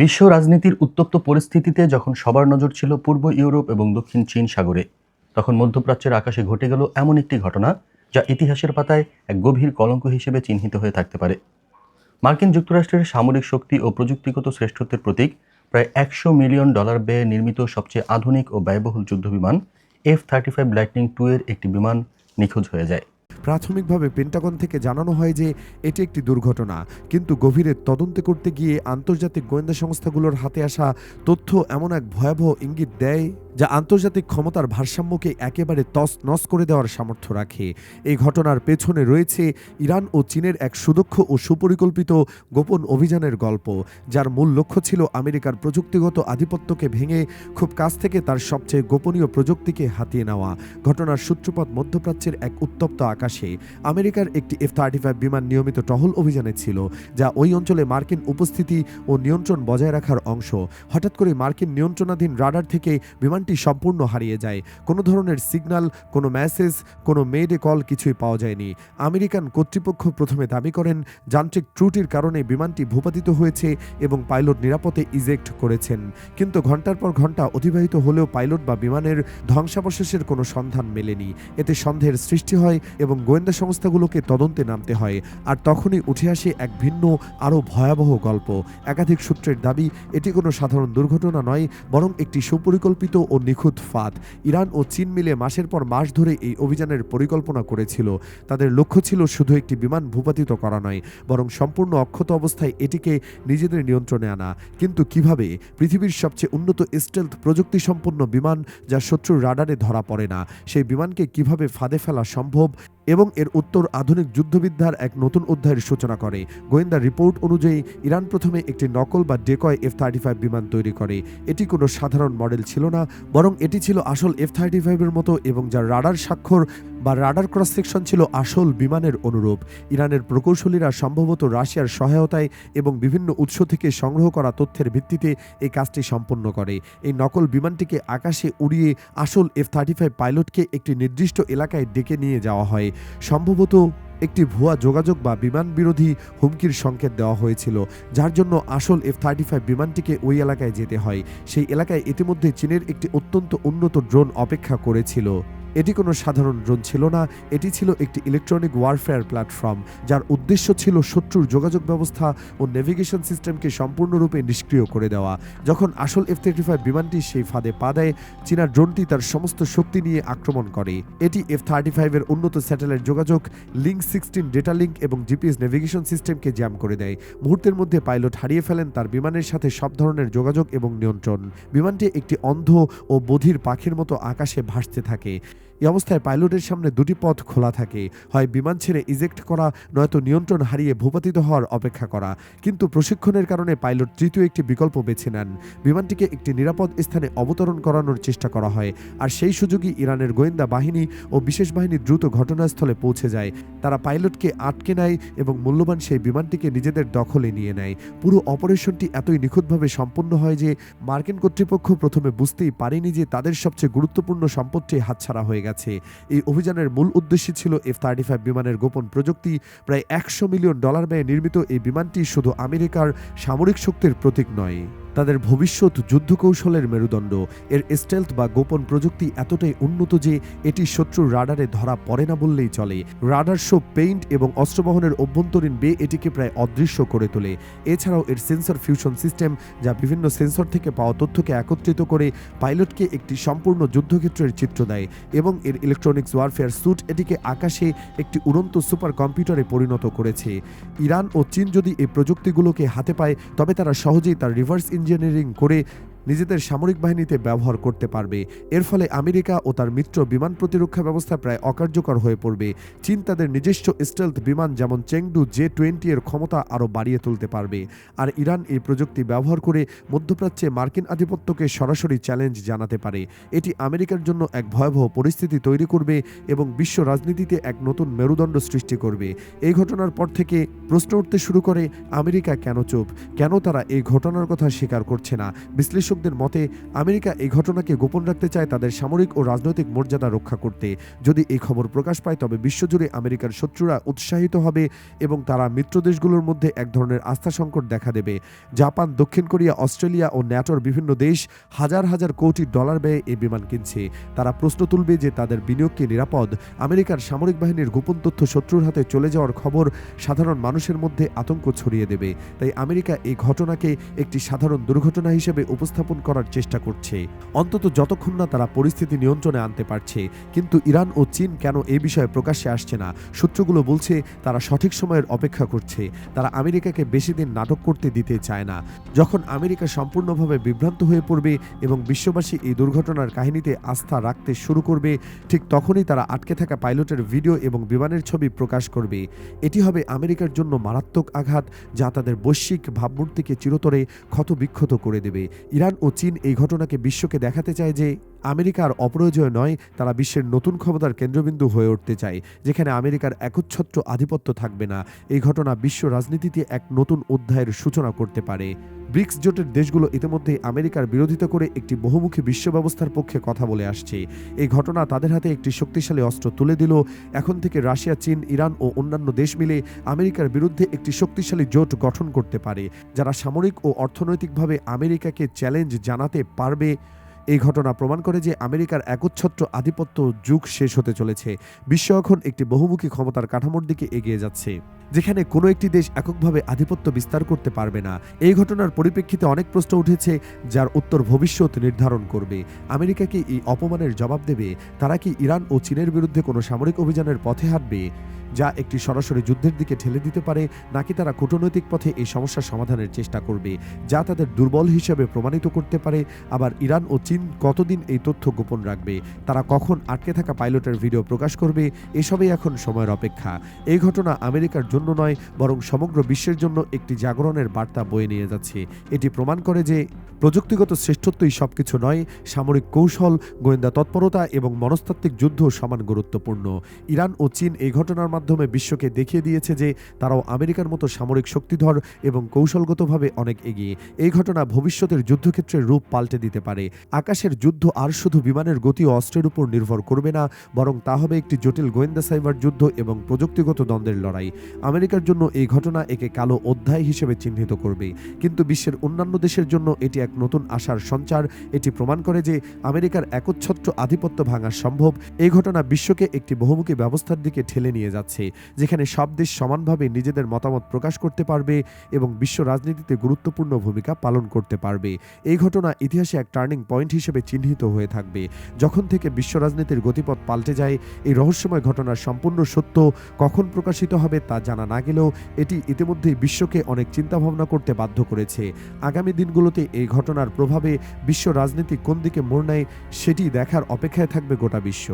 বিশ্ব রাজনীতির উত্তপ্ত পরিস্থিতিতে যখন সবার নজর ছিল পূর্ব ইউরোপ এবং দক্ষিণ চীন সাগরে, তখন মধ্যপ্রাচ্যের আকাশে ঘটে গেল এমন একটি ঘটনা যা ইতিহাসের পাতায় এক গভীর কলঙ্ক হিসেবে চিহ্নিত হয়ে থাকতে পারে। মার্কিন যুক্তরাষ্ট্রের সামরিক শক্তি ও প্রযুক্তিগত শ্রেষ্ঠত্বের প্রতীক প্রায় একশো মিলিয়ন ডলার ব্যয়ে নির্মিত সবচেয়ে আধুনিক ও ব্যয়বহুল যুদ্ধবিমান F thirty five lightning two এর একটি বিমান নিখোঁজ হয়ে যায়। প্রাথমিকভাবে পেন্টাগন থেকে জানানো হয় যে এটি একটি দুর্ঘটনা, কিন্তু গভীরে তদন্তে করতে গিয়ে আন্তর্জাতিক গোয়েন্দা সংস্থাগুলোর হাতে আসা তথ্য এমন এক ভয়াবহ ইঙ্গিত দেয় যা আন্তর্জাতিক ক্ষমতার ভারসাম্যকে একেবারে তস নস করে দেওয়ার সামর্থ্য রাখে। এই ঘটনার পেছনে রয়েছে ইরান ও চীনের এক সুদক্ষ ও সুপরিকল্পিত গোপন অভিযানের গল্প, যার মূল লক্ষ্য ছিল আমেরিকার প্রযুক্তিগত আধিপত্যকে ভেঙে খুব কাছ থেকে তার সবচেয়ে গোপনীয় প্রযুক্তিকে হাতিয়ে নেওয়া। ঘটনার সূত্রপাত মধ্যপ্রাচ্যের এক উত্তপ্ত আকাশে আমেরিকার একটি এফ থার্টি ফাইভ বিমান নিয়মিত টহল অভিযানে ছিল, যা ওই অঞ্চলে মার্কিন উপস্থিতি ও নিয়ন্ত্রণ বজায় রাখার অংশ। হঠাৎ করে মার্কিন নিয়ন্ত্রণাধীন রাডার থেকে বিমানটি সম্পূর্ণ হারিয়ে যায়। কোনো ধরনের সিগন্যাল, কোনো মেসেজ, কোনো মেডে কল কিছুই পাওয়া যায়নি। আমেরিকান কর্তৃপক্ষ প্রথমে দাবি করেন, যান্ত্রিক ত্রুটির কারণে বিমানটি ভূপাতিত হয়েছে এবং পাইলট নিরাপদে ইজেক্ট করেছেন। কিন্তু ঘণ্টার পর ঘণ্টা অতিবাহিত হলেও পাইলট বা বিমানের ধ্বংসাবশেষের কোনো সন্ধান মেলেনি। এতে সন্দেহের সৃষ্টি হয় এবং গোয়েন্দা সংস্থাগুলোকে তদন্তে নামতে হয় আর তখনই উঠে আসে এক ভিন্ন, আরও ভয়াবহ গল্প। একাধিক সূত্রের দাবি, এটি কোনো সাধারণ দুর্ঘটনা নয়, বরং একটি সুপরিকল্পিত ও নিখুঁত ফাঁদ। ইরান ও চীন মিলে মাসের পর মাস ধরে এই অভিযানের পরিকল্পনা করেছিল। তাদের লক্ষ্য ছিল শুধু একটি বিমান ভূপাতিত করা নয়, বরং সম্পূর্ণ অক্ষত অবস্থায় এটিকে নিজেদের নিয়ন্ত্রণে আনা। কিন্তু কীভাবে? পৃথিবীর সবচেয়ে উন্নত স্টেলথ প্রযুক্তি সম্পন্ন বিমান, যা শত্রুর রাডারে ধরা পড়ে না। সেই বিমানকে কীভাবে ফাঁদে ফেলা সম্ভব? এবং এর উত্তর আধুনিক যুদ্ধবিদ্যার এক নতুন অধ্যায়ের সূচনা করে। গোয়েন্দা রিপোর্ট অনুযায়ী, ইরান প্রথমে একটি নকল বা ডেকয় এফ থার্টি ফাইভ বিমান তৈরি করে। এটি কোনো সাধারণ মডেল ছিল না, বরং এটি ছিল আসল এফ থার্টি ফাইভের মতো এবং যার রাডার স্বাক্ষর বা রাডার ক্রস সেকশন ছিল আসল বিমানের অনুরূপ। ইরানের প্রকৌশলীরা সম্ভবত রাশিয়ার সহায়তায় এবং বিভিন্ন উৎস থেকে সংগ্রহ করা তথ্যের ভিত্তিতে এই কাজটি সম্পন্ন করে। এই নকল বিমানটিকে আকাশে উড়িয়ে আসল এফ থার্টি ফাইভ পাইলটকে একটি নির্দিষ্ট এলাকায় ডেকে নিয়ে যাওয়া হয়। সম্ভবত একটি ভুয়া যোগাযোগ বা বিমান বিরোধী হুমকির সংকেত দেওয়া হয়েছিল, যার জন্য আসল এফ থার্টি ফাইভ বিমানটিকে ওই এলাকায় যেতে হয়। সেই এলাকায় ইতিমধ্যে চীনের একটি অত্যন্ত উন্নত ড্রোন অপেক্ষা করেছিল। এটি কোনো সাধারণ ড্রোন ছিল না, এটি ছিল একটি ইলেকট্রনিক ওয়ারফেয়ার প্ল্যাটফর্ম যার উদ্দেশ্য ছিল শত্রুর যোগাযোগ ব্যবস্থা ও নেভিগেশন সিস্টেমকে সম্পূর্ণরূপে নিষ্ক্রিয় করে দেওয়া। যখন আসল এফ থার্টি ফাইভ বিমানটি সেই ফাঁদে পা দেয়, চীনা ড্রোনটি তার সমস্ত শক্তি নিয়ে আক্রমণ করে। এটি এফ থার্টি ফাইভের উন্নত স্যাটেলাইট যোগাযোগ লিঙ্ক সিক্সটিন ডেটা লিঙ্ক এবং জিপিএস নেভিগেশন সিস্টেমকে জ্যাম করে দেয়। মুহূর্তের মধ্যে পাইলট হারিয়ে ফেলেন তার বিমানের সাথে সব ধরনের যোগাযোগ এবং নিয়ন্ত্রণ। বিমানটি একটি অন্ধ ও বধির পাখির মতো আকাশে ভাসতে থাকে। এই অবস্থায় পাইলটের সামনে দুটি পথ খোলা থাকে। হয় বিমান ছেড়ে ইজেক্ট করা, নয়তো নিয়ন্ত্রণ হারিয়ে ভূপাতিত হওয়ার অপেক্ষা করা। কিন্তু প্রশিক্ষণের কারণে পাইলট তৃতীয় একটি বিকল্প বেছে নেন। বিমানটিকে একটি নিরাপদ স্থানে অবতরণ করানোর চেষ্টা করা হয়। আর সেই সুযোগই ইরানের গোয়েন্দা বাহিনী ও বিশেষ বাহিনী দ্রুত ঘটনাস্থলে পৌঁছে যায়। তারা পাইলটকে আটকে নেয় এবং মূল্যবান সেই বিমানটিকে নিজেদের দখলে নিয়ে নেয়। পুরো অপারেশনটি এতই নিখুঁতভাবে সম্পন্ন হয় যে, মার্কিন কর্তৃপক্ষ প্রথমে বুঝতেই পারেনি যে তাদের সবচেয়ে গুরুত্বপূর্ণ সম্পদটি হাতছাড়া হয়ে গেছে। এই অভিযানের মূল উদ্দেশ্য ছিল এফ থার্টি ফাইভ বিমানের গোপন প্রযুক্তি। প্রায় একশো মিলিয়ন ডলার ব্যয়ে নির্মিত এই বিমানটি শুধু আমেরিকার সামরিক শক্তির প্রতীক নয়। তাদের ভবিষ্যৎ যুদ্ধ কৌশলের মেরুদণ্ড। এর স্টেলথ বা গোপন প্রযুক্তি এতটাই উন্নত যে এটি শত্রুর রাডারে ধরা পড়ে না বললেই চলে। রাডার শো পেইন্ট এবং অস্ত্রবহনের অভ্যন্তরীণ বে এটিকে প্রায় অদৃশ্য করে তোলে। এছাড়াও এর সেন্সর ফিউশন সিস্টেম যা বিভিন্ন সেন্সর থেকে পাওয়া তথ্যকে একত্রিত করে পাইলটকে একটি সম্পূর্ণ যুদ্ধক্ষেত্রের চিত্র দেয় এবং এর ইলেকট্রনিক্স ওয়ারফেয়ার স্যুট এটিকে আকাশে একটি উড়ন্ত সুপার কম্পিউটারে পরিণত করেছে। ইরান ও চীন যদি এই প্রযুক্তিগুলোকে হাতে পায়, তবে তারা সহজেই তার রিভার্স ইঞ্জিনিয়ারিং করে নিজেদের সামরিক বাহিনীতে ব্যবহার করতে পারবে। এর ফলে আমেরিকা ও তার মিত্র বিমান প্রতিরক্ষা ব্যবস্থা প্রায় অকার্যকর হয়ে পড়বে। চীন তাদের নিজস্ব স্টেলথ বিমান যেমন চেংডু জে টোয়েন্টি এর ক্ষমতা আরও বাড়িয়ে তুলতে পারবে। আর ইরান এই প্রযুক্তি ব্যবহার করে মধ্যপ্রাচ্যে মার্কিন আধিপত্যকে সরাসরি চ্যালেঞ্জ জানাতে পারে। এটি আমেরিকার জন্য এক ভয়াবহ পরিস্থিতি তৈরি করবে এবং বিশ্ব রাজনীতিতে এক নতুন মেরুদণ্ড সৃষ্টি করবে। এই ঘটনার পর থেকে প্রশ্ন উঠতে শুরু করে, আমেরিকা কেন চুপ? কেন তারা এই ঘটনার কথা স্বীকার করছে না? বিশ্লেষক বিশ্লেষকদের মতে, আমেরিকা এই ঘটনাকে গোপন রাখতে চায় তাদের সামরিক ও রাজনৈতিক মর্যাদা রক্ষা করতে। যদি এই খবর প্রকাশ পায়, তবে বিশ্বজুড়ে আমেরিকার শত্রুরা উৎসাহিত হবে এবং তারা মিত্র দেশগুলোর মধ্যে এক ধরনের আস্থা সংকট দেখা দেবে। জাপান, দক্ষিণ কোরিয়া, অস্ট্রেলিয়া ও ন্যাটোর বিভিন্ন দেশ হাজার হাজার কোটি ডলার ব্যয়ে এই বিমান কিনছে। তারা প্রশ্ন তুলবে যে, তাদের বিনিয়োগকে নিরাপদ, আমেরিকার সামরিক বাহিনীর গোপন তথ্য শত্রুর হাতে চলে যাওয়ার খবর সাধারণ মানুষের মধ্যে আতঙ্ক ছড়িয়ে দেবে। তাই আমেরিকা এই ঘটনাকে একটি সাধারণ দুর্ঘটনা হিসেবে উপস্থাপন করার চেষ্টা করছে। অন্তত যতক্ষণ না তারা পরিস্থিতি নিয়ন্ত্রণে আনতে পারছে, কিন্তু ইরান ও চীন কেন এই বিষয়ে প্রকাশ্যে আসছে না? সূত্রগুলো বলছে, তারা সঠিক সময়ের অপেক্ষা করছে। তারা আমেরিকাকে বেশি দিন নাটক করতে দিতে চায় না। যখন আমেরিকা সম্পূর্ণভাবে বিভ্রান্ত হয়ে পড়বে এবং বিশ্ববাসী এই দুর্ঘটনার কাহিনীতে আস্থা রাখতে শুরু করবে, ঠিক তখনই তারা আটকে থাকা পাইলটের ভিডিও এবং বিমানের ছবি প্রকাশ করবে। এটি হবে আমেরিকার জন্য মারাত্মক আঘাত, যা তাদের বৈশ্বিক ভাবমূর্তিকে চিরতরে ক্ষতবিক্ষত করে দেবে। ইরান ও চীন এই ঘটনাকে বিশ্বকে দেখাতে চায় যে আমেরিকা আর নয়, তারা বিশ্বের নতুন ক্ষমতার কেন্দ্রবিন্দু হয়ে উঠতে চায়, যেখানে আমেরিকার একচ্ছত্র আধিপত্য থাকবে না। এই ঘটনা বিশ্ব রাজনীতিতে এক নতুন অধ্যায়ের সূচনা করতে পারে। ব্রিক্স জোটের দেশগুলো ইতিমধ্যে আমেরিকার বিরোধিতা করে একটি বহুমুখী বিশ্ব ব্যবস্থার পক্ষে কথা বলে আসছে। এই ঘটনা তাদের হাতে একটি শক্তিশালী অস্ত্র তুলে দিল। এখন থেকে রাশিয়া, চীন, ইরান ও অন্যান্য দেশ মিলে আমেরিকার বিরুদ্ধে একটি শক্তিশালী জোট গঠন করতে পারে, যারা সামরিক ও অর্থনৈতিকভাবে আমেরিকাকে চ্যালেঞ্জ জানাতে পারবে। এই ঘটনা প্রমাণ করে যে আমেরিকার একচ্ছত্র আধিপত্য যুগ শেষ হতে চলেছে। বিশ্ব এখন একটি বহুমুখী ক্ষমতার কাঠামোর দিকে এগিয়ে যাচ্ছে। যেখানে কোনো একটি দেশ এককভাবে আধিপত্য বিস্তার করতে পারবে না। এই ঘটনার পরিপ্রেক্ষিতে অনেক প্রশ্ন উঠেছে, যার উত্তর ভবিষ্যৎ নির্ধারণ করবে। আমেরিকা কি এই অপমানের জবাব দেবে? তারা কি ইরান ও চীনের বিরুদ্ধে কোনো সামরিক অভিযানের পথে হাঁটবে? যা একটি সরাসরি যুদ্ধের দিকে ঠেলে দিতে পারে, নাকি তারা কূটনৈতিক পথে এই সমস্যার সমাধানের চেষ্টা করবে, যা তাদের দুর্বল হিসেবে প্রমাণিত করতে পারে? আবার ইরান ও চীন কতদিন এই তথ্য গোপন রাখবে? তারা কখন আটকে থাকা পাইলটের ভিডিও প্রকাশ করবে? এসবই এখন সময়ের অপেক্ষা। এই ঘটনা আমেরিকার জন্য নয়, বরং সমগ্র বিশ্বের জন্য একটি জাগরণের বার্তা বয়ে নিয়ে যাচ্ছে। এটি প্রমাণ করে যে প্রযুক্তিগত শ্রেষ্ঠত্বই সবকিছু নয়, সামরিক কৌশল, গোয়েন্দা তৎপরতা এবং মনস্তাত্ত্বিক যুদ্ধ সমান গুরুত্বপূর্ণ। ইরান ও চীন এই ঘটনার মাধ্যমে বিশ্বকে দেখিয়ে দিয়েছে যে তারাও আমেরিকার মতো সামরিক শক্তিধর এবং কৌশলগতভাবে অনেক এগিয়ে। এই ঘটনা ভবিষ্যতের যুদ্ধক্ষেত্রের রূপ পাল্টে দিতে পারে। আকাশের যুদ্ধ আর শুধু বিমানের গতি ও অস্ত্রের উপর নির্ভর করবে না, বরং তা হবে একটি জটিল গোয়েন্দা সাইবার যুদ্ধ এবং প্রযুক্তিগত দ্বন্দ্বের লড়াই। আমেরিকার জন্য এই ঘটনা একে কালো অধ্যায় হিসেবে চিহ্নিত করবে। কিন্তু বিশ্বের অন্যান্য দেশের জন্য এটি এক নতুন আশার সঞ্চার। এটি প্রমাণ করে যে আমেরিকার একচ্ছত্র আধিপত্য ভাঙা সম্ভব। এই ঘটনা বিশ্বকে একটি বহুমুখী ব্যবস্থার দিকে ঠেলে নিয়ে যাচ্ছে, যেখানে সব দেশ সমানভাবে নিজেদের মতামত প্রকাশ করতে পারবে এবং বিশ্ব রাজনীতিতে গুরুত্বপূর্ণ ভূমিকা পালন করতে পারবে। এই ঘটনা ইতিহাসে এক টার্নিং পয়েন্ট হিসেবে চিহ্নিত হয়ে থাকবে। যখন থেকে বিশ্ব রাজনীতির গতিপথ পাল্টে যায়, এই রহস্যময় ঘটনার সম্পূর্ণ সত্য কখন প্রকাশিত হবে তা জানা না গেলেও এটি ইতিমধ্যেই বিশ্বকে অনেক চিন্তাভাবনা করতে বাধ্য করেছে। আগামী দিনগুলোতে এই ঘটনার প্রভাবে বিশ্ব রাজনীতি কোন দিকে মোড় নেয়, সেটি দেখার অপেক্ষায় থাকবে গোটা বিশ্ব।